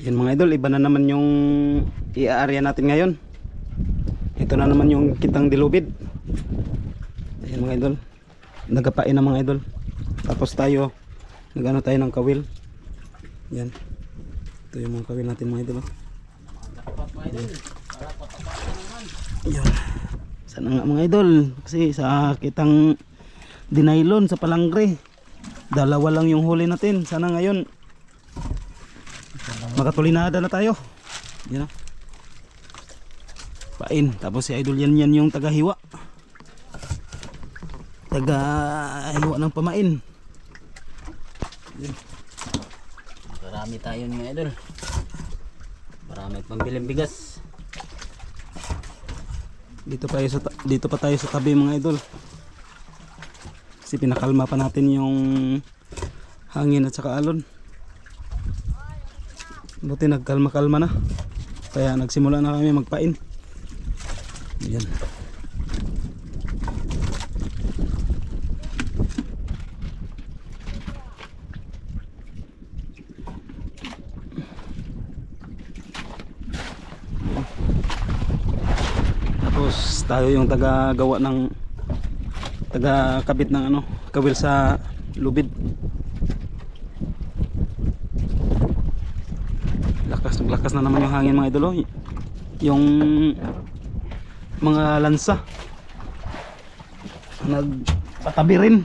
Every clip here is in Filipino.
Yan mga idol, iba na naman yung i-area natin ngayon. Ito na naman yung kitang dilubid. Ayan mga idol. Nagapain na mga idol. Tapos tayo, nagano tayo ng kawil. Yan. Ito yung mga kawil natin mga idol. oh. Yan. Sana nga mga idol. Kasi sa kitang dinaylon sa palangre. Dalawa lang yung huli natin. Sana ngayon makatulinada na tayo. Yan pain. Tapos si idol yan yan yung tagahiwa. Tagahiwa ng pamain. Marami tayo mga idol. Marami pambiling bigas. dito pa sa dito pa tayo sa tabi mga idol. Kasi pinakalma pa natin yung hangin at saka alon buti nagkalma-kalma na. Kaya nagsimula na kami magpain. Yan Tapos tayo yung taga gawa ng taga kabit ng ano, kawil sa lubid. Lakas lakas na naman yung hangin mga idolo. Yung mga lansa nagpatabi rin.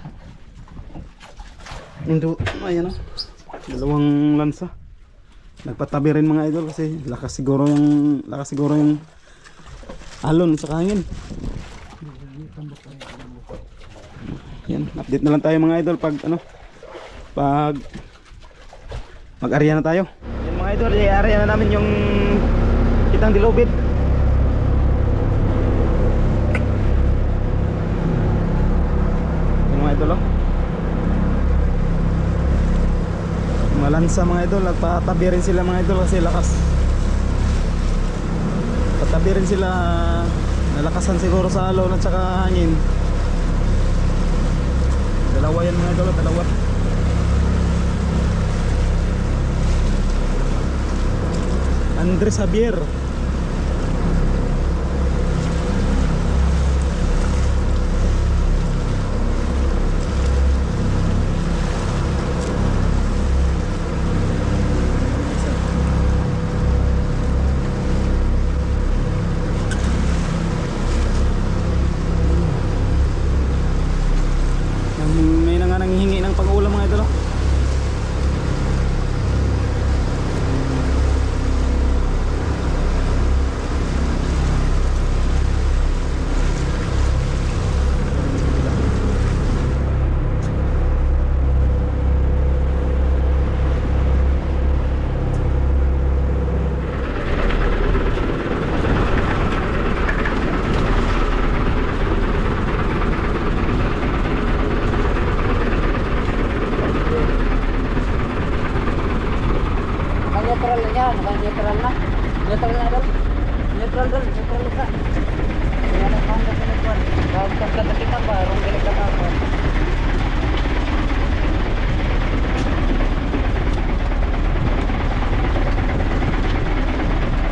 Indo, ayan o. Dalawang lansa. Nagpatabi rin mga idol kasi lakas siguro yung lakas siguro yung alon sa hangin. Yan, update na lang tayo mga idol pag ano pag mag-area na tayo. Mga idol, i-area na namin yung kitang dilubid. Yan mga idol oh. Malansa mga idol, nagpatabi rin sila mga idol kasi lakas. Patabi rin sila nalakasan siguro sa alon at saka hangin. Dalawa yan mga idol, dalawa. Andrés Abier na. Naka-neutral na. Neutral na dol. Neutral dol. Neutral ka. Kaya na pang sa neutral. Bago ka sa kita ba? Rong bilik ka ako.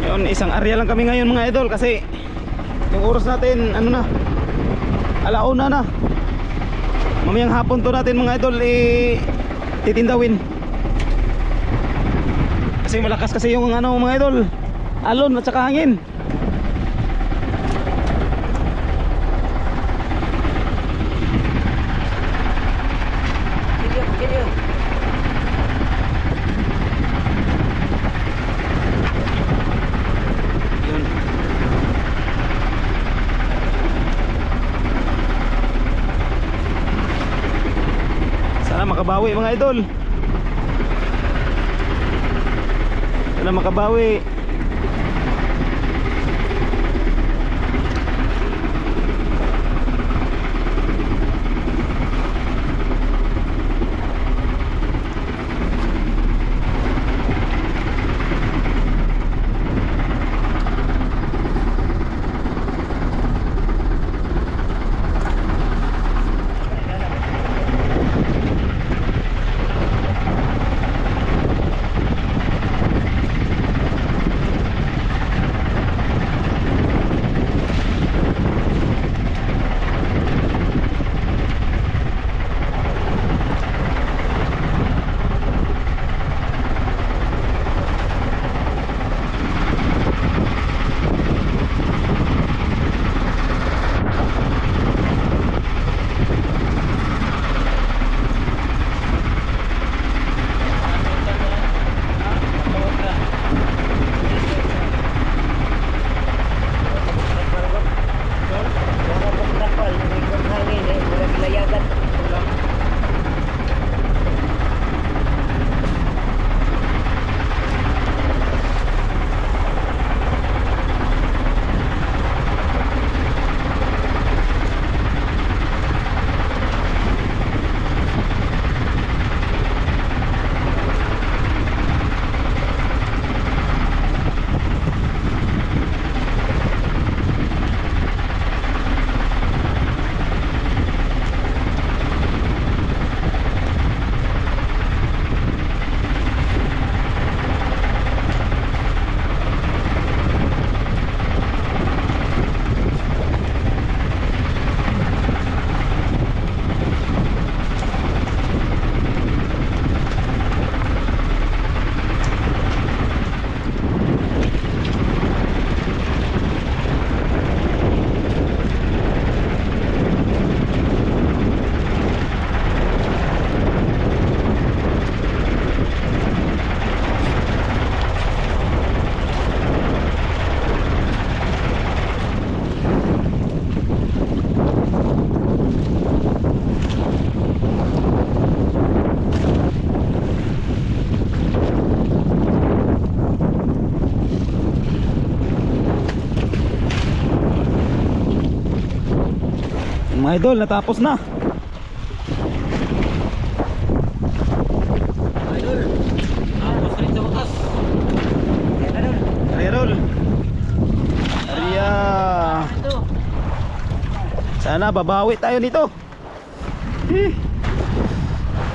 Yun, isang area lang kami ngayon mga idol kasi yung oras natin, ano na, alauna na. Mamayang hapon to natin mga idol, eh, titindawin. Kasi malakas kasi yung ano mga idol, alon at saka hangin. Sana makabawi mga idol. Sana makabawi. Idol, natapos na. Idol. Tapos rin sa utas. Yan, idol. Idol. Aria. Ito. Sana babawi tayo nito.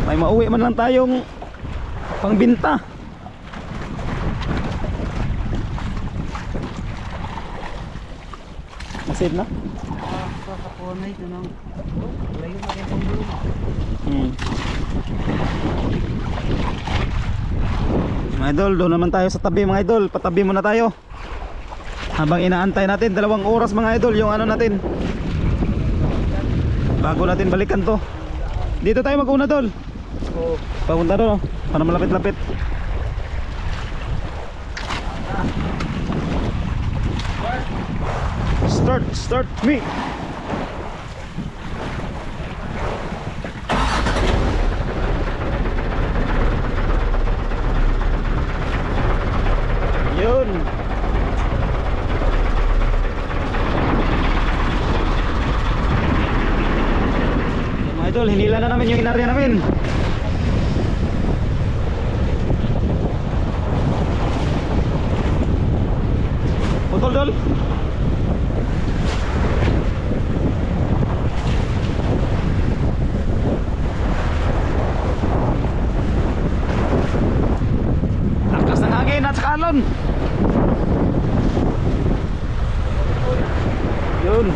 May mauwi man lang tayong pangbinta. Masid na? Sa kapunay ito. Hmm. Mga idol, doon naman tayo sa tabi mga idol. Patabi muna tayo. Habang inaantay natin, dalawang oras mga idol, yung ano natin. Bago natin balikan to. Dito tayo mag-una dol. Oo. Papunta doon, oh. para malapit-lapit. Start, start me. Yun. Mga idol, hinila na namin yung inarya namin. Putol dol. Lakas ng hangin at saka alon. Yun.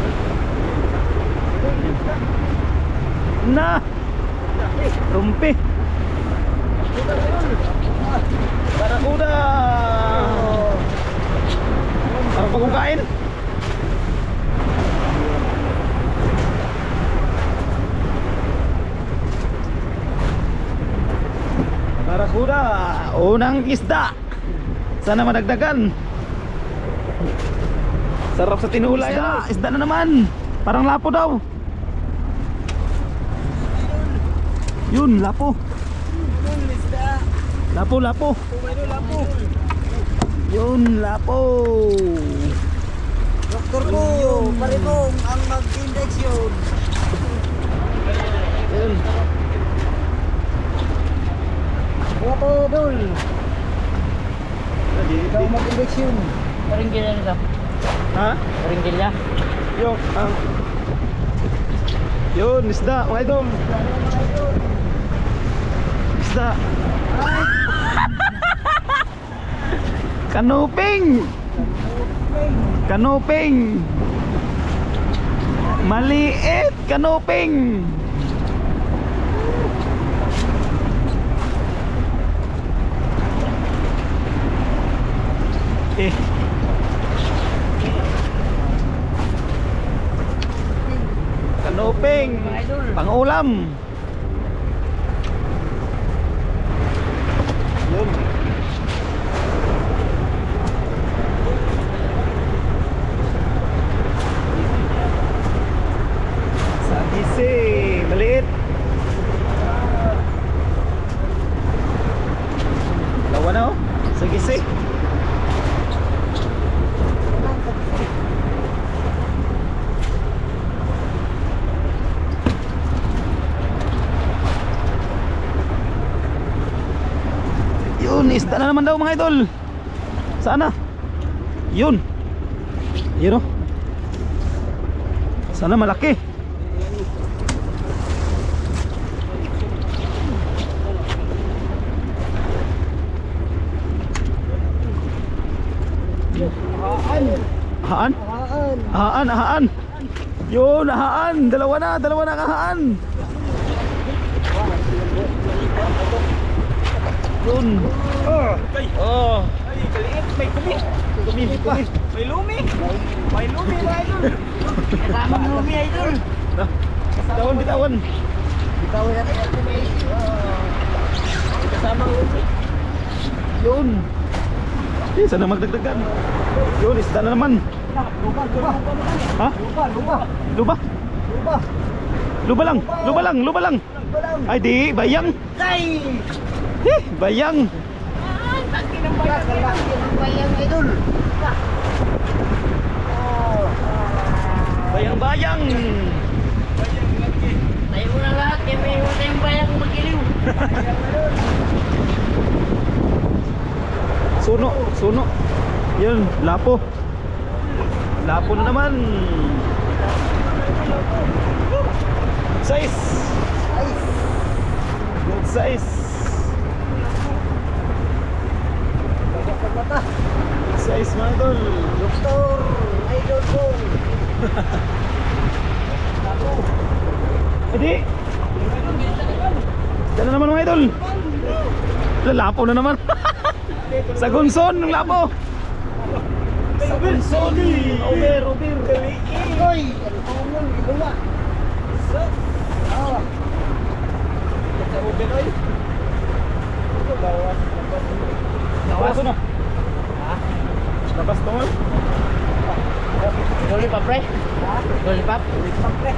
Na. Rumpi. Barakuda. Para pagkukain. Barakuda, unang isda. Sana madagdagan. Sarap sa tinula yan. Isda na naman. Parang lapo daw. Yun, lapo. Lapo, lapo. Yun, lapo. Doktor ko, parimong ang mag-index yun. Yun. Wala po, dol. Ikaw mag-index yun. Paringgil yan isa. Ha? Paringgil niya. Yung, ang... Yun, isda, mga idol. Isda. Kanuping! Kanuping! Maliit! Kanuping! Eh. Kanuping! Pangulam! Yun. Sa gisi, maliit. Dalawa na oh, sa gisi. Yun, isda na naman daw mga idol. Sana? Yun. Yun oh. Sana malaki. Haan. Haan? Haan. Haan, haan. Yun, haan. Dalawa na, dalawa na kahaan. Yun. Oh. Oh. Ay, kaliit. May kumi. Kumi, kumi. May lumi. May lumi, mga idol. Kasama ng lumi, idol. Bitawan, bitawan. Bitawan natin ang lumi. Kasama ng lumi. Yun. Eh, sana magdagdagan. Yun, isda na naman. Lupa, lupa. Ha? Luba? Lupa. Luba lang, luba lang, luba lang. Lupa lang. Ay di, bayang. Ay! Eh, bayang. Bayang idol. Bayang-bayang. Tayo na lahat, kaya may tayong bayang magiliw. suno, suno. Yun, lapo. Lapo na naman. Size. Size. Good size. Mga idol. Doktor, idol ko. Hindi. Diyan na naman mga idol. Lalapo na naman. Sa gunson ng lapo. Sa gunson. Over, over. Oy, ang tumol, iba Ah. Sa over oy. Nawas na. Pre.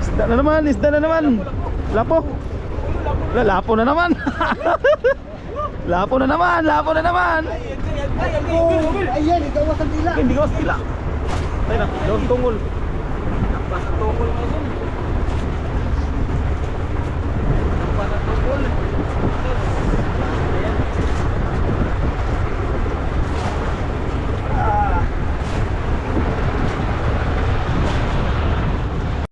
Isda na naman, isda na naman. Lapo. Lalapo na naman. lapo na naman, lapo na naman. Ayan, ikaw ang tila. Hindi ko sila. Tayo na, daw tungol.